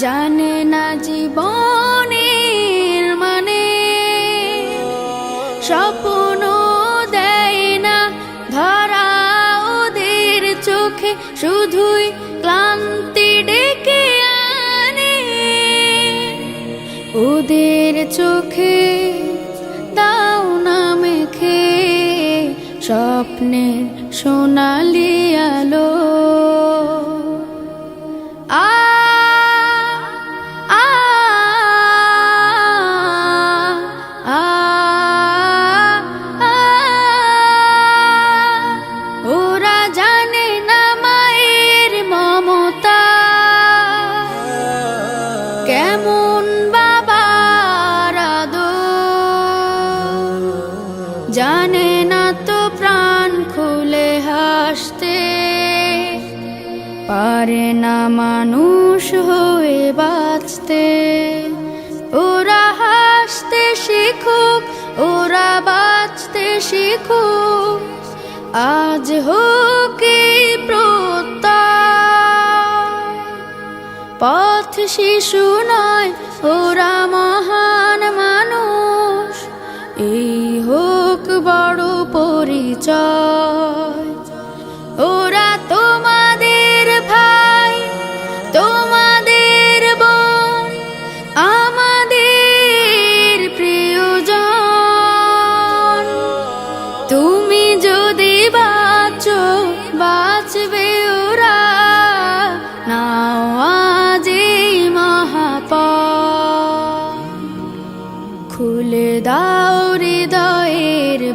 জানে না জীবনের মানে। স্বপ্ন দেয় না, ধরা ওদের চোখে, শুধুই ক্লান্তি ডেকে আনে। ওদের চোখে দাও না মেখে, স্বপ্নের সোনালি জানে না তো প্রাণ খুলে হাসতে। পারে না মানুষ হয়ে বাঁচতে। ওরা হাসতে শিখুক, ওরা বাঁচতে শিখুক। আজ হোক পথ শিশু নয়, ওরা মহান পরিচয়। ওরা তোমাদের ভাই, তোমাদের বোন, আমাদের প্রিয়জন। তুমি যদি বাঁচো, বাঁচবে ওরা। নাও আজ এই মহাপথ। খুলে দাও হৃদয়ের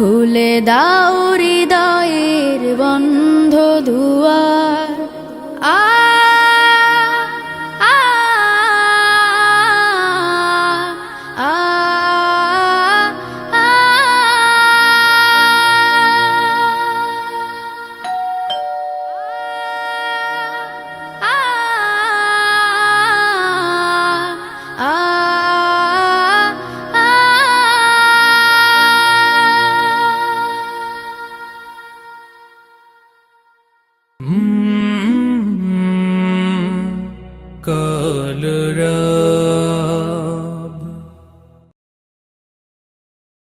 খুলে দাও হৃদয়ের বন্ধ দুয়ার।